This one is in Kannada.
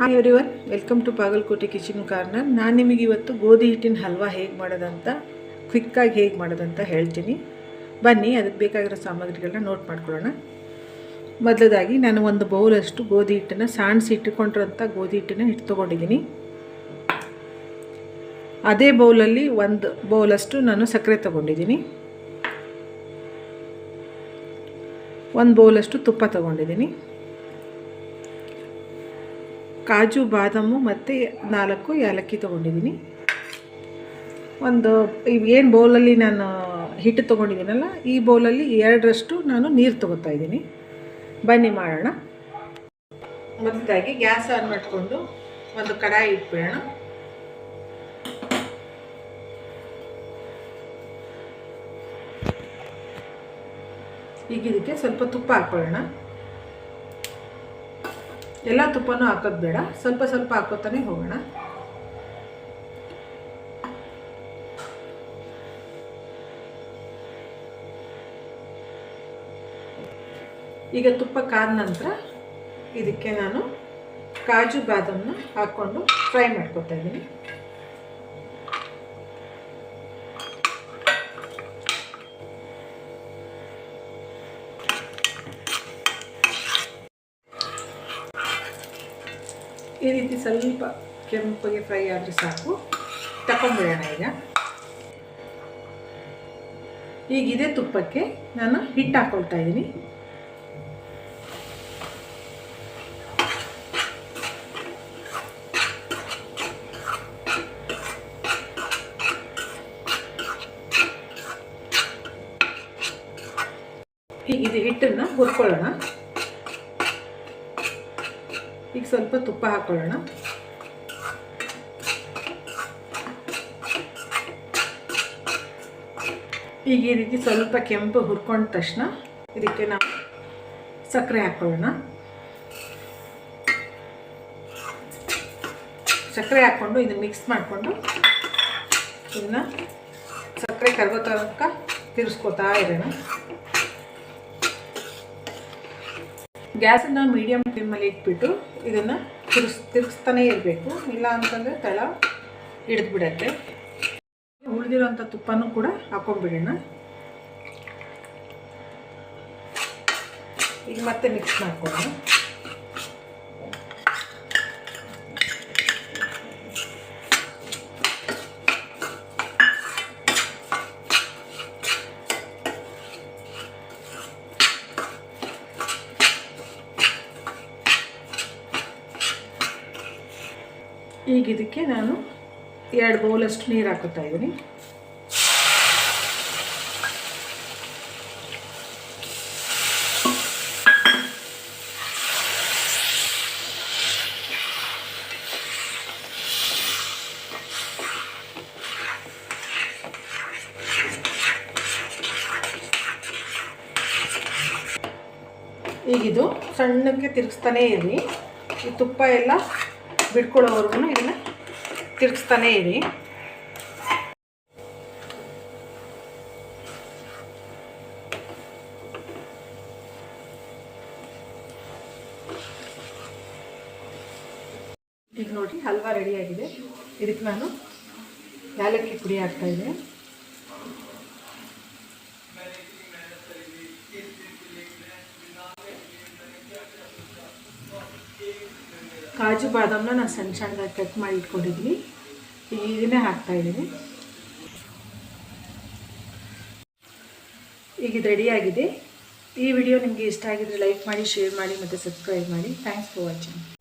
Hi everyone welcome to Bagalkote kitchen corner ನಾನು ನಿಮಗೆ ಇವತ್ತು ಗೋಧಿ ಹಿಟ್ಟಿನ ಹಲ್ವಾ ಹೇಗೆ ಮಾಡೋದಂತ ಕ್ವಿಕ್ಕಾಗಿ ಹೇಗೆ ಮಾಡೋದಂತ ಹೇಳ್ತೀನಿ. ಬನ್ನಿ, ಅದಕ್ಕೆ ಬೇಕಾಗಿರೋ ಸಾಮಗ್ರಿಗಳನ್ನ ನೋಟ್ ಮಾಡ್ಕೊಳ್ಳೋಣ. ಮೊದಲದಾಗಿ ನಾನು ಒಂದು ಬೌಲಷ್ಟು ಗೋಧಿ ಹಿಟ್ಟನ್ನು ಸಾಣಿಸಿ ಇಟ್ಟುಕೊಂಡಿರೋಂಥ ಗೋಧಿ ಹಿಟ್ಟನ್ನು ಹಿಟ್ಟು ತೊಗೊಂಡಿದ್ದೀನಿ. ಅದೇ ಬೌಲಲ್ಲಿ ಒಂದು ಬೌಲಷ್ಟು ನಾನು ಸಕ್ಕರೆ ತೊಗೊಂಡಿದ್ದೀನಿ. ಒಂದು ಬೌಲಷ್ಟು ತುಪ್ಪ ತೊಗೊಂಡಿದ್ದೀನಿ. ಕಾಜು, ಬಾದಾಮು ಮತ್ತು ನಾಲ್ಕು ಏಲಕ್ಕಿ ತೊಗೊಂಡಿದ್ದೀನಿ. ಒಂದು ಏನು ಬೌಲಲ್ಲಿ ನಾನು ಹಿಟ್ಟು ತೊಗೊಂಡಿದ್ದೀನಲ್ಲ, ಈ ಬೌಲಲ್ಲಿ ಎರಡರಷ್ಟು ನಾನು ನೀರು ತೊಗೋತಾ ಇದ್ದೀನಿ. ಬನ್ನಿ ಮಾಡೋಣ. ಮೊದಲಾಗಿ ಗ್ಯಾಸ್ ಆನ್ ಮಾಡಿಕೊಂಡು ಒಂದು ಕಡಾಯಿ ಇಟ್ಬಿಡೋಣ. ಈಗ ಇದಕ್ಕೆ ಸ್ವಲ್ಪ ತುಪ್ಪ ಹಾಕ್ಕೊಳ್ಳೋಣ ಎಲ್ಲ ತುಪ್ಪನೂ ಹಾಕೋದು ಬೇಡ. ಸ್ವಲ್ಪ ಸ್ವಲ್ಪ ಹಾಕೋತಾನೆ ಹೋಗೋಣ. ಈಗ ತುಪ್ಪ ಕಾದ ನಂತರ ಇದಕ್ಕೆ ನಾನು ಕಾಜು ಬಾದಾಮನ್ನ ಹಾಕ್ಕೊಂಡು ಫ್ರೈ ಮಾಡ್ಕೊತಾ ಇದ್ದೀನಿ. ಈ ರೀತಿ ಸ್ವಲ್ಪ ಕೆಂಪಗೆ ಫ್ರೈ ಆದರೆ ಸಾಕು. ತಗೊಂಡ್ಬಿಡೋಣ ಈಗ. ಈಗ ಇದೇ ತುಪ್ಪಕ್ಕೆ ನಾನು ಹಿಟ್ಟು ಹಾಕ್ಕೊಳ್ತಾ ಇದ್ದೀನಿ. ಈಗ ಇದು ಹಿಟ್ಟನ್ನು ಹುರ್ಕೊಳ್ಳೋಣ. ಈಗ ಸ್ವಲ್ಪ ತುಪ್ಪ ಹಾಕೊಳ್ಳೋಣ. ಈಗ ಈ ರೀತಿ ಸ್ವಲ್ಪ ಕೆಂಪು ಹುರ್ಕೊಂಡ ತಕ್ಷಣ ಇದಕ್ಕೆ ನಾವು ಸಕ್ಕರೆ ಹಾಕೊಳ್ಳೋಣ. ಸಕ್ಕರೆ ಹಾಕ್ಕೊಂಡು ಇದನ್ನು ಮಿಕ್ಸ್ ಮಾಡಿಕೊಂಡು ಇದನ್ನ ಸಕ್ಕರೆ ಕರಗೋ ತನಕ ತಿರ್ಸ್ಕೊತಾ ಇರೋಣ. ಗ್ಯಾಸನ್ನು ಮೀಡಿಯಮ್ ಫ್ಲೇಮಲ್ಲಿ ಇಟ್ಬಿಟ್ಟು ಇದನ್ನು ತಿರುಗಿಸ್, ತಿರುಗಿಸ್ತಾನೇ ಇರಬೇಕು. ಇಲ್ಲ ಅಂತಂದರೆ ತಳ ಹಿಡಿದ್ಬಿಡತ್ತೆ ಉಳಿದಿರೋಂಥ ತುಪ್ಪನೂ ಕೂಡ ಹಾಕೊಂಡ್ಬಿಡೋಣ. ಈಗ ಮತ್ತೆ ಮಿಕ್ಸ್ ಮಾಡ್ಕೊಳ್ಳೋಣ. ಈಗ ಇದಕ್ಕೆ ನಾನು ಎರಡು ಬೌಲಷ್ಟು ನೀರು ಹಾಕುತ್ತಾ ಇದ್ದೀನಿ. ಈಗಿದು ಸಣ್ಣಕ್ಕೆ ತಿರುಗಿಸ್ತಾನೇ ಇರಲಿ. ಈ ತುಪ್ಪ ಎಲ್ಲ ಬಿಡ್ಕೊಳ್ಳೋವರೆಗೂ ಇದನ್ನು ತಿರುಗಿಸ್ತಾನೇ ಇರಿ. ಈಗ ನೋಡಿ ಹಲ್ವಾ ರೆಡಿಯಾಗಿದೆ ಇದಕ್ಕೆ ನಾನು ಏಲಕ್ಕಿ ಪುಡಿ ಹಾಕ್ತಾಯಿದ್ದೆ ಕಾಜು ಬಾದಾಮನ್ನ ನಾನು ಸಣ್ಣ ಸಣ್ಣದಾಗಿ ಕಟ್ ಮಾಡಿ ಇಟ್ಕೊಂಡಿದ್ದೀನಿ. ಇದನ್ನೇ ಹಾಕ್ತಾಯಿದ್ದೀನಿ ಈಗ ಇದು ರೆಡಿಯಾಗಿದೆ ಈ ವಿಡಿಯೋ ನಿಮಗೆ ಇಷ್ಟ ಆಗಿದ್ರೆ ಲೈಕ್ ಮಾಡಿ ಶೇರ್ ಮಾಡಿ ಮತ್ತು ಸಬ್ಸ್ಕ್ರೈಬ್ ಮಾಡಿ. Thanks for watching